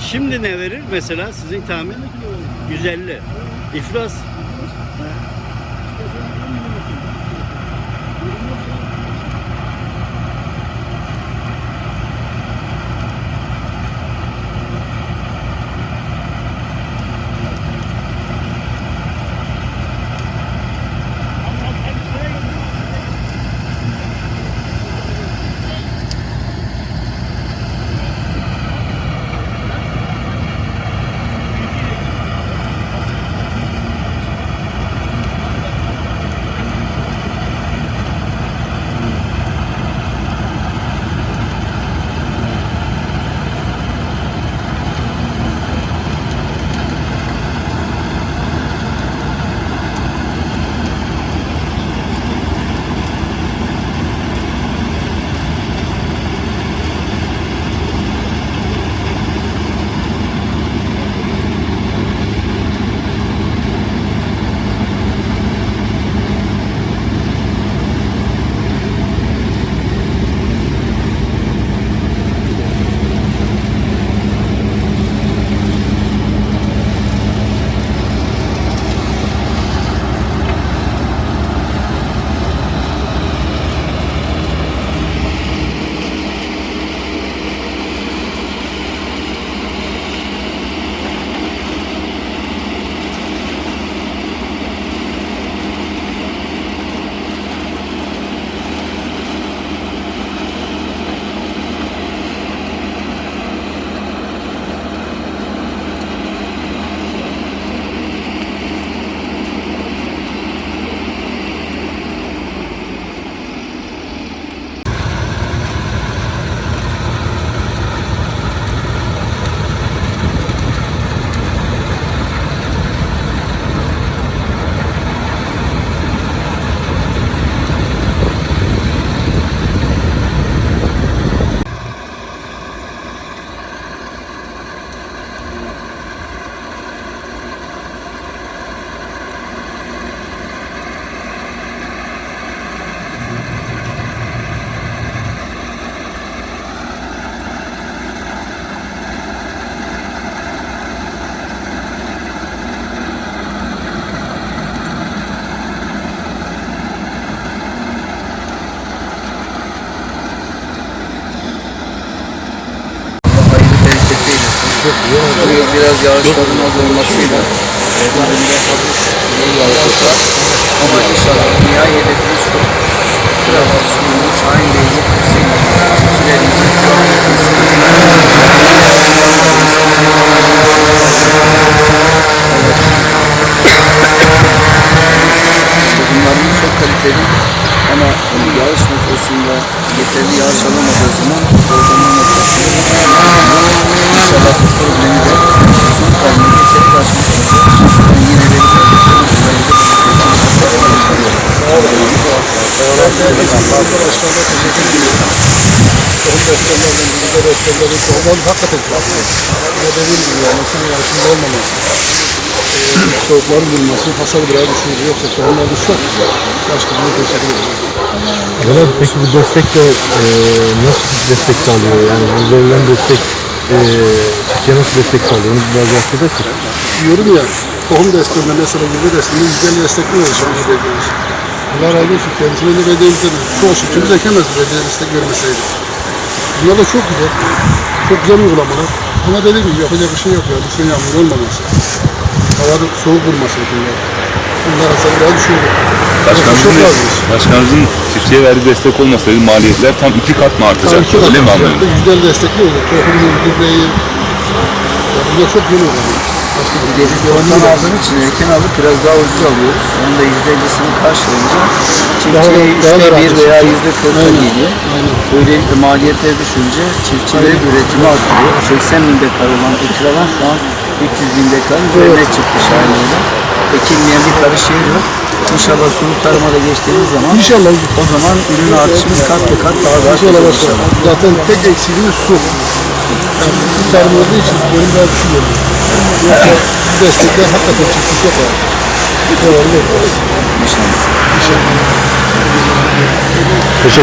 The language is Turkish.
Şimdi ne verir mesela sizin tahmin? 150. İflas. Buraya biraz yağışların az olmasıyla iyi yağışlar. Ama inşallah dünya hedefimiz da suyunu Şahin şu an Tohumlarımız çok kaliteli ama yağış noktasında yeterli yağış alamadığı zaman ortamı İnşallah bu problemi de son geçerek aşmış olacağız. Yine Tohumları hakikaten çok. Dediğim gibi yani sen yarışma olmaması. Soğukların bulması hasar biraz düşürür. Yoksa tohumları çok güzel. Başkanına teşekkür ederim. Evet, peki bu destek de e, nasıl destek sağlıyor? Yani bu verilen destek e, Türkiye nasıl destek sağlıyor? Onu biraz bahsedersek. Diyorum ya, tohum desteğinde mesela gübre desteğinde güzel destekliyoruz şu an belediyeler. Allah razı olsun kendisine de belediyemize de. Şu olsun kimse ekemez belediye destek vermeseydi. Bunlar da çok güzel. Çok güzel uygulamalar. Ama dediğim gibi yapacak bir şey yok ya. Düşün yağmur olmaması. Havada soğuk vurması bunlar. Bunlar hasarı daha düşürdü. Başkanımızın, başkanımızın çiftçiye verdiği destek olmasaydı maliyetler tam iki kat mı artacak? Öyle mi anlıyorum? Yüzden destekliyoruz. Tohumu, gübreyi. Ya bunlar çok güzel uygulamalar. Başka bir Geri yoldan aldığım için erken alıp biraz daha ucuz alıyoruz. Onun da yüzde ellisini karşılayınca çiftçiye Daha- daha yüzde da bir rahat veya yüzde kırka Aynen, geliyor. aynen. Böylelikle maliyetleri düşünce çiftçilerin üretimi artıyor. 80 bin dekar olan ekir alan şu an 300 bin dekarın üzerine evet. çıktı şahinliğine. Ekilmeyen bir karış şey yok. İnşallah sulu tarıma da geçtiğimiz zaman inşallah o zaman ürün artışımız kat be kat daha da inşallah. Zaten tek eksiğimiz su. Yani sulu tarım olduğu için benim biraz su oluyor. Yoksa destekler hakikaten çıktı çok ağır. Devamlı. İnşallah. İnşallah. Teşekkür